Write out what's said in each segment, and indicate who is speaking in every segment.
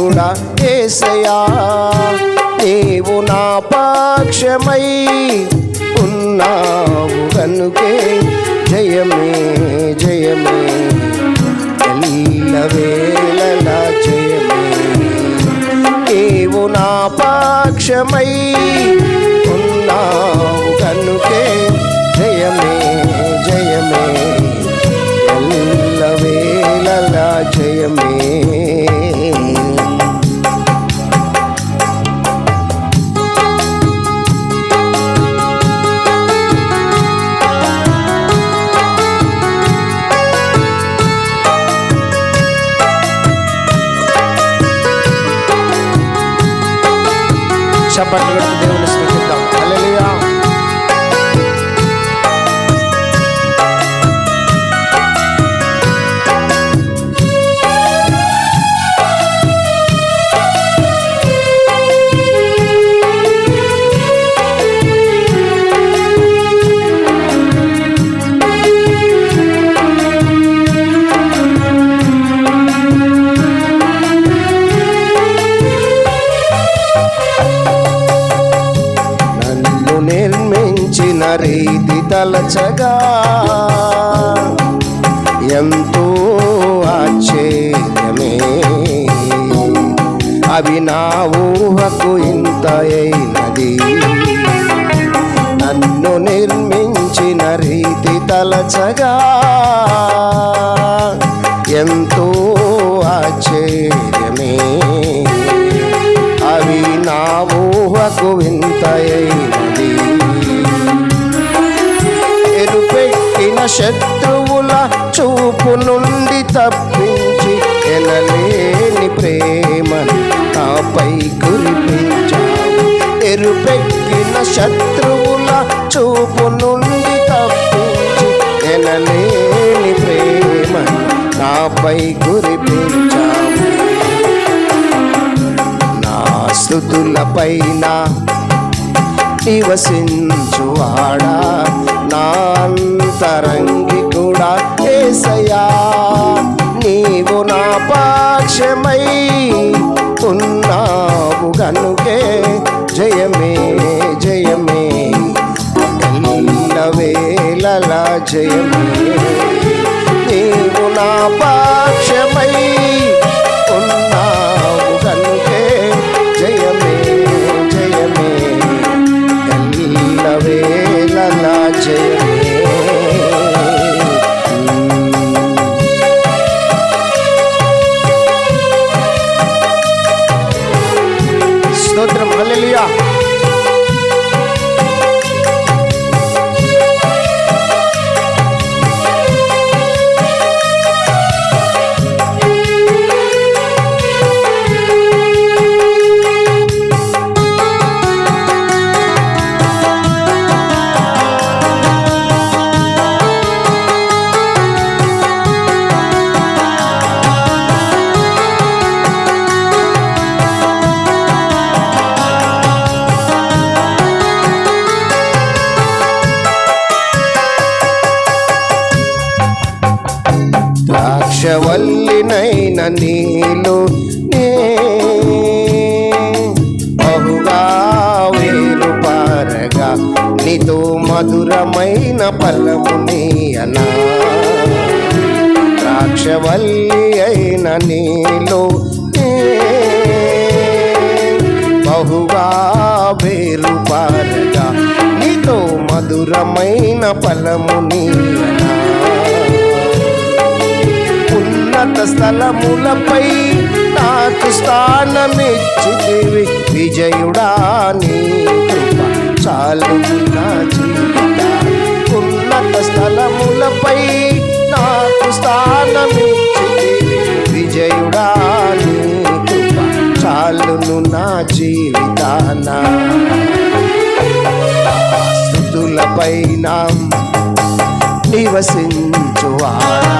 Speaker 1: కూడా ఏసయా నీవు నా పాక్షమై ఉన్నావు కనుకే జయమే జయమే. ఎల్లవేళలా జయమే. నీవు నా పాక్షమై ఉన్నావు కనుకే జయమే జయమే. ఎల్లవేళలా జయమే. ucapan తలచగా ఎంతో ఆశ్చర్యమే. అవి నా ఊహకు ఇంత అయినది. నన్ను నిర్మించిన రీతి తలచగా ఎంతో ఆశ్చర్యమే. అవి నా ఊహకు వింతైనది శత్రువుల చూపు నుండి తప్పించి ఎనలేని ప్రేమను నాపై కురిపించావు. ఎరుపెక్కిన శత్రువుల చూపు నుండి తప్పించి ఎనలేని ప్రేమను నాపై కురిపించావు. నా స్థుతులపైన నివసించువాడా జయమే. నీవు నా ద్రాక్షవల్లినైన నీలు నే. బహుగా వేరు పారగా నీతో మధురమైన ఫలము నీయనా ద్రాక్షవల్లి అయిన నీలో బహుగా వేరు పారగా నీతో మధురమైన ఫలము నీయనా ఉన్నత స్థలములపై నాకు స్థానమిచ్చితివి విజయుడా నీ కృప. చాలు నా జీవిత ఉన్నత స్థలములపై నాకు స్థానమిచ్చితివి విజయుడా నీ కృప. చాలును నా జీవితాన స్థుతులపైన నివసించువాడా.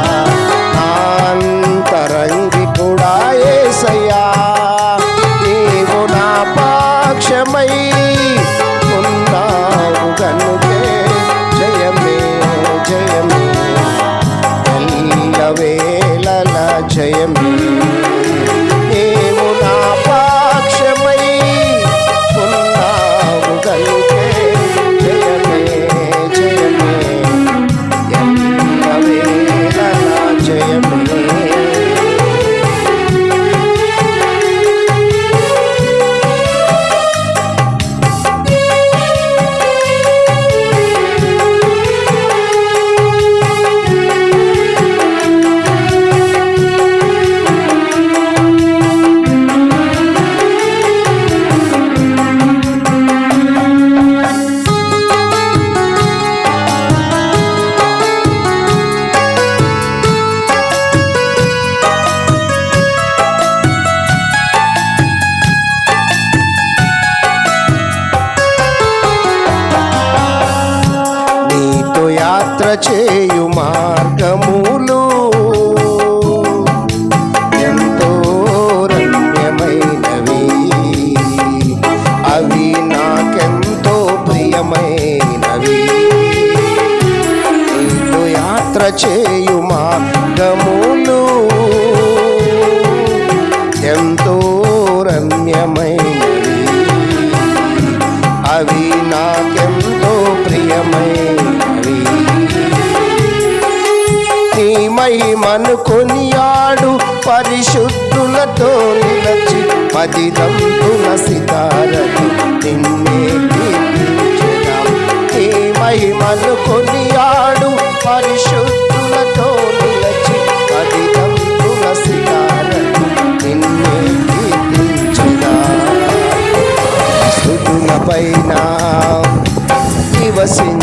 Speaker 1: ఎల్లవేళల చేయు మార్గములు. ఎంతో రమ్యమైనవి. అవి నాకెంతో ప్రియమైనవి. నీతో యాత్ర చేయు మార్గములు. ఎంతో రమ్యమైనవి. అవి నాకెంతో ప్రియమైనవి. నీ మహిమను కొనియాడు పరిశుద్ధులతో నిలచి పది దంతుల సితారలు నిన్నే ఏ మహిమను కొనియాడు పరిశుద్ధులతో నిలచి పది దంతుల సితారలు నిన్నే కీర్తించెదా. స్థుతుల పైన నివసించువాడా